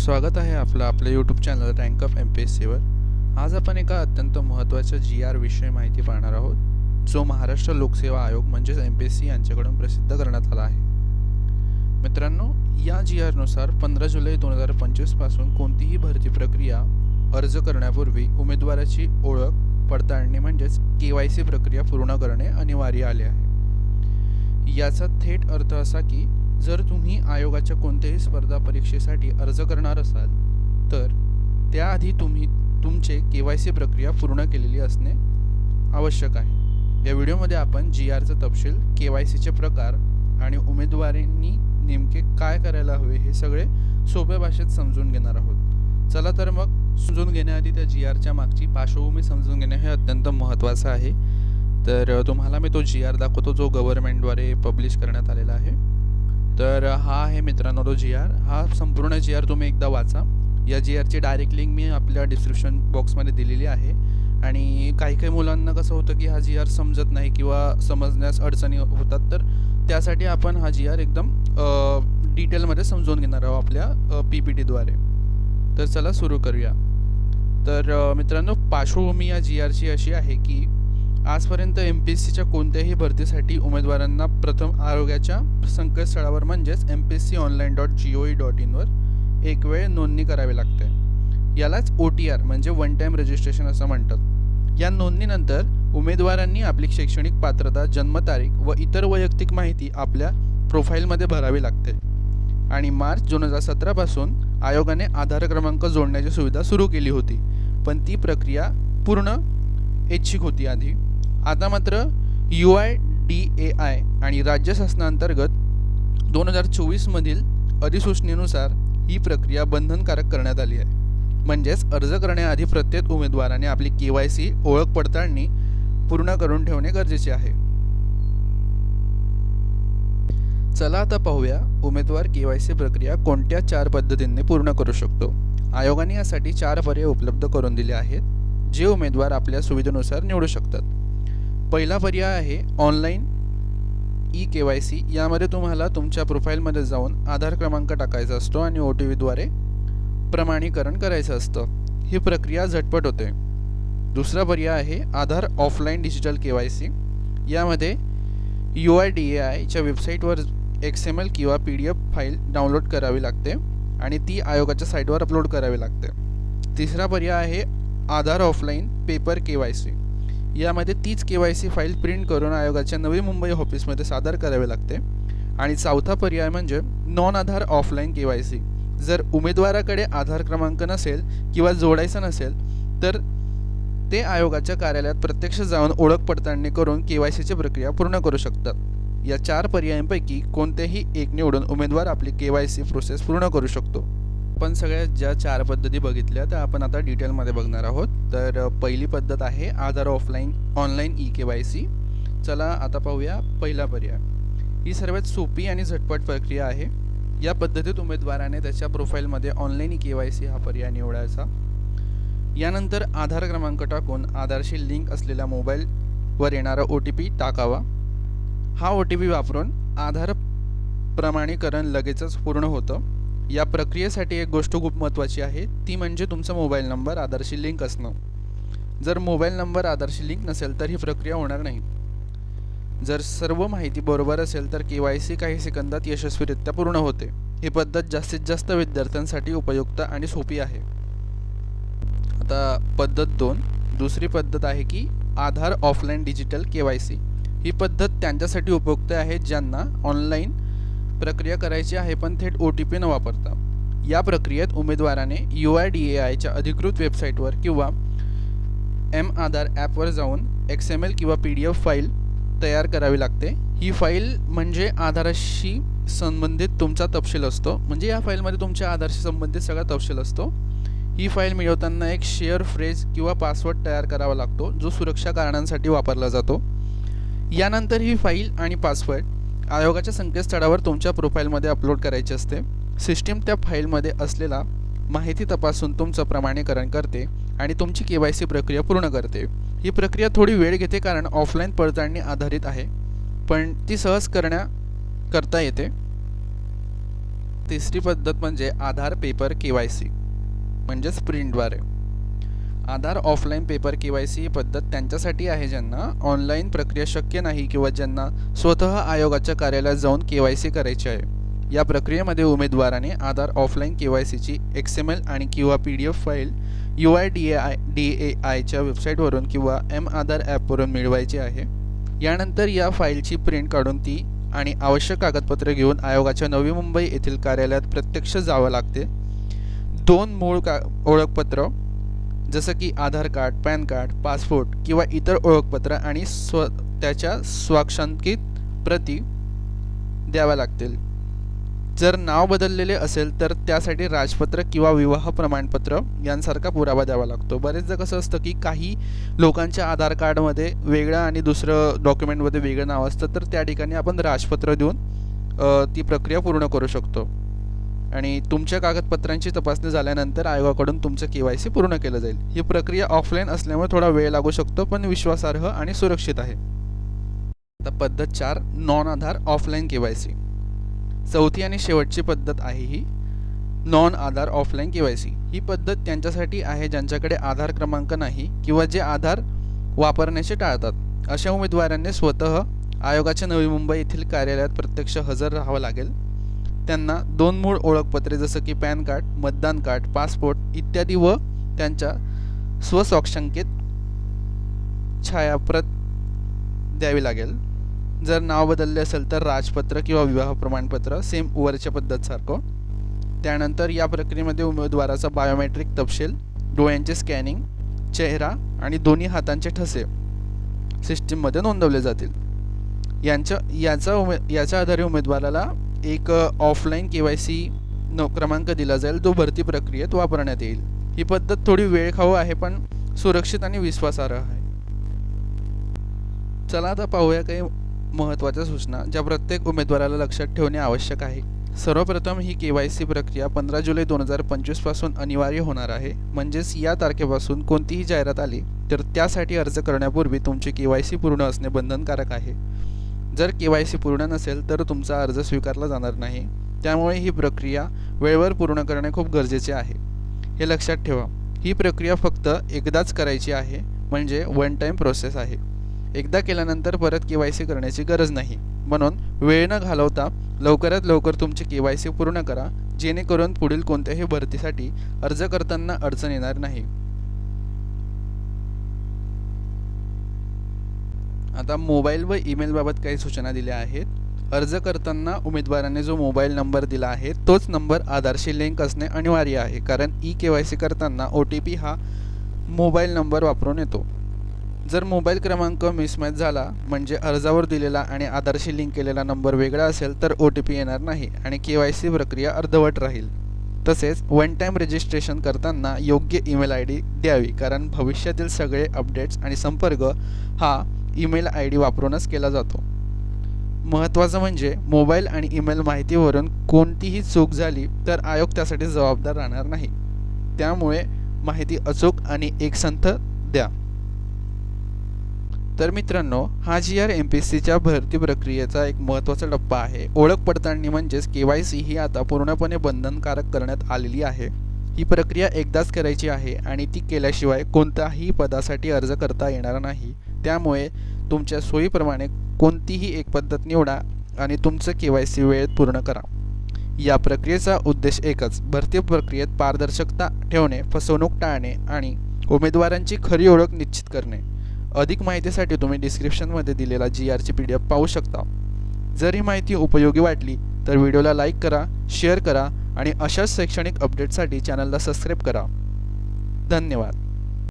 स्वागत आहे आपलं आपल्या YouTube channel rank of M P S सीवर आज आपण एका अत्यंत महत्त्वाच्या जी आर विषयी माहिती पाहणार आहोत जो महाराष्ट्र लोकसेवा आयोग म्हणजेच एम पी एस सी यांच्याकडून प्रसिद्ध करण्यात आला आहे. मित्रांनो या जी आरनुसार पंधरा जुलै दोन हजार पंचवीसपासून कोणतीही भरती प्रक्रिया अर्ज करण्यापूर्वी उमेदवाराची ओळख पडताळणी म्हणजेच के वाय सी प्रक्रिया पूर्ण करणे अनिवार्य आले आहे. याचा थेट अर्थ असा की जर तुम्ही आयोगाच्या कोणत्याही स्पर्धा परीक्षेसाठी अर्ज करणार असाल तर त्याआधी तुम्ही तुमचे के वाय सी प्रक्रिया पूर्ण केलेली असणे आवश्यक आहे. या व्हिडिओमध्ये आपण जी आरचा तपशील के वाय सीचे प्रकार आणि उमेदवारांनी नेमके काय करायला हवे हे सगळे सोप्या भाषेत समजून घेणार आहोत. चला तर मग समजून घेण्याआधी त्या जी आरच्या मागची पार्श्वभूमी समजून घेणे हे अत्यंत महत्त्वाचं आहे. तर तुम्हाला मी तो जी आर दाखवतो जो गव्हर्नमेंटद्वारे पब्लिश करण्यात आलेला आहे. तर हा आहे मित्रांनो तो जी आर हा संपूर्ण जी आर तुम्ही एकदा वाचा. या जी आरची डायरेक्ट लिंक मी आपल्या डिस्क्रिप्शन बॉक्समध्ये दिलेली आहे. आणि काही काही मुलांना कसं होतं की हा जी आर समजत नाही किंवा समजण्यास अडचणी होतात तर त्यासाठी आपण हा जी आर एकदम डिटेलमध्ये समजून घेणार आहोत आपल्या पी पी टीद्वारे तर चला सुरू करूया. तर मित्रांनो पार्श्वभूमी या जी आरची अशी आहे की आजपर्यंत एम पी एस सीच्या कोणत्याही भरतीसाठी उमेदवारांना प्रथम आरोग्याच्या संकेतस्थळावर म्हणजेच M P S C online dot G O E dot इनवर एक वेळ नोंदणी करावी लागते. यालाच ओ टी आर म्हणजे वन टाईम रजिस्ट्रेशन असं म्हणतात. या नोंदणीनंतर उमेदवारांनी आपली शैक्षणिक पात्रता जन्मतारीख व इतर वैयक्तिक माहिती आपल्या प्रोफाईलमध्ये भरावी लागते. आणि मार्च दोन हजार सतरापासून आयोगाने आधार क्रमांक जोडण्याची सुविधा सुरू केली होती. पण ती प्रक्रिया पूर्ण ऐच्छिक होती आधी. आता मात्र U I D A I आणि राज्य शासनाअंतर्गत दोन हजार चोवीसमधील अधिसूचनेनुसार ही प्रक्रिया बंधनकारक करण्यात आली आहे. म्हणजेच अर्ज करण्याआधी प्रत्येक उमेदवाराने आपली के वाय सी ओळख पडताळणी पूर्ण करून ठेवणे गरजेचे आहे. चला आता पाहूया उमेदवार के वाय सी प्रक्रिया कोणत्या चार पद्धतींनी पूर्ण करू शकतो. आयोगाने यासाठी चार पर्याय उपलब्ध करून दिले आहेत जे उमेदवार आपल्या सुविधेनुसार निवडू शकतात. पहिला पर्याय आहे online E K Y C यामध्ये तुम्हाला तुमच्या प्रोफाईलमध्ये जाऊन आधार क्रमांक टाकायचा असतो आणि ओ टी व्हीद्वारे प्रमाणीकरण करायचं असतं. ही प्रक्रिया झटपट होते. दुसरा पर्याय आहे Aadhaar offline digital K Y C. यामध्ये यू आय डी ए आयच्या वेबसाईटवर एक्स एम एल किंवा P D F file download करावी लागते आणि ती आयोगाच्या साईटवर अपलोड करावी लागते. तिसरा पर्याय आहे Aadhaar offline paper K Y C. यामध्ये तीच K Y C file print करून आयोगाच्या नवी मुंबई ऑफिसमध्ये सादर करावी लागते. आणि चौथा पर्याय म्हणजे non Aadhaar offline K Y C. जर उमेदवाराकडे आधार क्रमांक नसेल किंवा जोडायचा नसेल तर ते आयोगाच्या कार्यालयात प्रत्यक्ष जाऊन ओळख पडताळणी करून के वाय सीची प्रक्रिया पूर्ण करू शकतात. या चार पर्यायांपैकी कोणतेही एक निवडून उमेदवार आपली के वाय सी प्रोसेस पूर्ण करू शकतो. आपण सगळ्या ज्या चार पद्धती बघितल्या त्या आपण आता डिटेलमध्ये बघणार आहोत. तर पहिली पद्धत आहे Aadhaar offline online E K Y C चला आता पाहूया पहिला पर्याय. ही सर्वात सोपी आणि झटपट प्रक्रिया आहे. या पद्धतीत उमेदवाराने त्याच्या प्रोफाईलमध्ये online E K Y C हा पर्याय निवडायचा. यानंतर आधार क्रमांक टाकून आधारशी लिंक असलेल्या मोबाईलवर येणारा ओ टी पी टाकावा. हा ओ टी पी वापरून आधार प्रमाणीकरण लगेचच पूर्ण होतं. या प्रक्रियेसाठी एक गोष्ट खूप महत्त्वाची आहे. ती म्हणजे तुमचा मोबाईल नंबर आधारशी लिंक असणं. जर मोबाईल नंबर आधारशी लिंक नसेल तर ही प्रक्रिया होणार नाही. जर सर्व माहिती बरोबर असेल तर के वाय सी काही सेकंदात यशस्वीरित्या पूर्ण होते. ही पद्धत जास्तीत जास्त विद्यार्थ्यांसाठी उपयुक्त आणि सोपी आहे. आता पद्धत दोन. दुसरी पद्धत आहे की Aadhaar offline digital K Y C. ही पद्धत त्यांच्यासाठी उपयुक्त आहे ज्यांना ऑनलाईन प्रक्रिया करायची आहे पण थेट ओ टी पी न वापरता. या प्रक्रियेत उमेदवाराने यू आय डी ए आयच्या अधिकृत वेबसाईटवर किंवा एम आधार ॲपवर जाऊन एक्स एम एल किंवा पी डी एफ फाईल तयार करावी लागते. ही फाईल म्हणजे आधाराशी संबंधित तुमचा तपशील असतो. म्हणजे या फाईलमध्ये तुमच्या आधारशी संबंधित सगळा तपशील असतो. ही फाईल मिळवताना एक शेअर फ्रेज किंवा पासवर्ड तयार करावा लागतो जो सुरक्षा कारणांसाठी वापरला जातो. यानंतर ही फाईल आणि पासवर्ड आयोगाच्या संकेतस्थळावर तुमच्या प्रोफाईलमध्ये अपलोड करायची असते. सिस्टीम त्या फाईलमध्ये असलेला माहिती तपासून तुमचं प्रमाणीकरण करते आणि तुमची के वाय सी प्रक्रिया पूर्ण करते. ही प्रक्रिया थोडी वेळ घेते कारण ऑफलाईन पडताळणी आधारित आहे. पण ती सहज करण्या करता येते. तिसरी पद्धत म्हणजे Aadhaar paper K Y C म्हणजेच प्रिंटद्वारे. Aadhaar offline paper K Y C ही पद्धत त्यांच्यासाठी आहे ज्यांना ऑनलाईन प्रक्रिया शक्य नाही किंवा ज्यांना स्वतः आयोगाच्या कार्यालयात जाऊन के वाय सी करायची आहे. या प्रक्रियेमध्ये उमेदवाराने आधार ऑफलाईन के वाय सीची एक्स एम एल आणि किंवा P D F file U I D A I D A आयच्या वेबसाईटवरून किंवा एम आधार ॲपवरून मिळवायची आहे. यानंतर या फाईलची प्रिंट काढून ती आणि आवश्यक कागदपत्रे घेऊन आयोगाच्या नवी मुंबई येथील कार्यालयात प्रत्यक्ष जावं लागते. दोन मूळ का ओळखपत्र जसं की Aadhaar card PAN card passport किंवा इतर ओळखपत्र आणि स्व त्याच्या स्वाक्षांकित प्रती द्याव्या लागतील. जर नाव बदललेले असेल तर त्यासाठी राजपत्र किंवा विवाह प्रमाणपत्र यांसारखा पुरावा द्यावा लागतो. बरेचदा कसं असतं की काही लोकांच्या आधार कार्डमध्ये वेगळं आणि दुसरं डॉक्युमेंटमध्ये वेगळं नाव असतं तर त्या ठिकाणी आपण राजपत्र देऊन ती प्रक्रिया पूर्ण करू शकतो. आणि तुमच्या कागदपत्रांची तपासणी झाल्यानंतर आयोगाकडून तुमचं के वाय सी पूर्ण केलं जाईल. ही प्रक्रिया ऑफलाईन असल्यामुळे थोडा वेळ लागू शकतो पण विश्वासार्ह आणि सुरक्षित आहे. आता पद्धत चार non Aadhaar offline K Y C. चौथी आणि शेवटची पद्धत आहे ही non Aadhaar offline K Y C. ही पद्धत त्यांच्यासाठी आहे ज्यांच्याकडे आधार क्रमांक नाही किंवा जे आधार वापरण्याचे टाळतात. अशा उमेदवारांनी स्वतः आयोगाच्या नवी मुंबई येथील कार्यालयात प्रत्यक्ष हजर राहावं लागेल. त्यांना दोन मूळ ओळखपत्रे जसं की पॅन कार्ड मतदान कार्ड पासपोर्ट इत्यादी व त्यांच्या स्वस्वाक्षांकित छायाप्रत द्यावी लागेल. जर नाव बदलले असेल तर राजपत्र किंवा विवाह प्रमाणपत्र सेम वरच्या पद्धतसारखं. त्यानंतर या प्रक्रियेमध्ये उमेदवाराचा बायोमेट्रिक तपशील डोळ्यांचे स्कॅनिंग चेहरा आणि दोन्ही हातांचे ठसे सिस्टीममध्ये नोंदवले जातील. यांच्या याचा उमे याच्या आधारे उमेदवाराला एक ऑफलाईन के वाय सी न क्रमांक दिला जाईल. जो भरती प्रक्रियेत वापरण्यात येईल. ही पद्धत थोडी वेळ खाऊ आहे पण सुरक्षित आणि विश्वासार्ह आहे. चला आता पाहूया काही महत्त्वाच्या सूचना ज्या प्रत्येक उमेदवाराला लक्षात ठेवणे आवश्यक आहे. सर्वप्रथम ही के वाय सी प्रक्रिया पंधरा जुलै दोन हजार पंचवीसपासून अनिवार्य होणार आहे. म्हणजेच या तारखेपासून कोणतीही जाहिरात आली तर त्यासाठी अर्ज करण्यापूर्वी तुमची के वाय सी पूर्ण असणे बंधनकारक आहे. जर के वाय सी पूर्ण नसेल तर तुमचा अर्ज स्वीकारला जाणार नाही. त्यामुळे ही प्रक्रिया वेळेवर पूर्ण करणे खूप गरजेचे आहे. हे लक्षात ठेवा ही प्रक्रिया फक्त एकदाच करायची आहे म्हणजे वन टाईम प्रोसेस आहे. एकदा केल्यानंतर परत के वाय सी करण्याची गरज नाही. म्हणून वेळ न घालवता लवकरात लवकर तुमची के वाय सी पूर्ण करा जेणेकरून पुढील कोणत्याही भरतीसाठी अर्ज करताना अडचण येणार नाही. आता मोबाईल व ईमेलबाबत काही सूचना दिल्या आहेत. अर्ज करताना उमेदवाराने जो मोबाईल नंबर दिला आहे तोच नंबर आधारशी लिंक असणे अनिवार्य आहे कारण ई के वाय सी करताना ओ टी पी हा मोबाईल नंबर वापरून येतो. जर मोबाईल क्रमांक मिसमॅच झाला म्हणजे अर्जावर दिलेला आणि आधारशी लिंक केलेला नंबर वेगळा असेल तर ओ टी पी येणार नाही आणि के वाय सी प्रक्रिया अर्धवट राहील. तसेच वन टाईम रजिस्ट्रेशन करताना योग्य ईमेल आय डी द्यावी कारण भविष्यातील सगळे अपडेट्स आणि संपर्क हा ईमेल आय डी वापरूनच केला जातो. महत्त्वाचं म्हणजे मोबाईल आणि ईमेल माहितीवरून कोणतीही चूक झाली तर आयोग त्यासाठी जबाबदार राहणार नाही. त्यामुळे माहिती अचूक आणि एकसंथ द्या. तर मित्रांनो हा जी आर एम पी सीच्या भरती प्रक्रियेचा एक महत्त्वाचा टप्पा आहे. ओळख पडताळणी म्हणजेच के वाय सी ही आता पूर्णपणे बंधनकारक करण्यात आलेली आहे. ही प्रक्रिया एकदाच करायची आहे आणि ती केल्याशिवाय कोणत्याही पदासाठी अर्ज करता येणार नाही. त्यामुळे तुमच्या सोयीप्रमाणे कोणतीही एक पद्धत निवडा आणि तुमचं के वाय सी वेळेत पूर्ण करा. या प्रक्रियेचा उद्देश एकच भरती प्रक्रियेत पारदर्शकता ठेवणे फसवणूक टाळणे आणि उमेदवारांची खरी ओळख निश्चित करणे. अधिक माहितीसाठी तुम्ही डिस्क्रिप्शनमध्ये दिलेला जी आरची पी डी एफ पाहू शकता. जर ही माहिती उपयोगी वाटली तर व्हिडिओला लाईक करा शेअर करा आणि अशाच शैक्षणिक अपडेटसाठी चॅनलला सबस्क्राईब करा. धन्यवाद.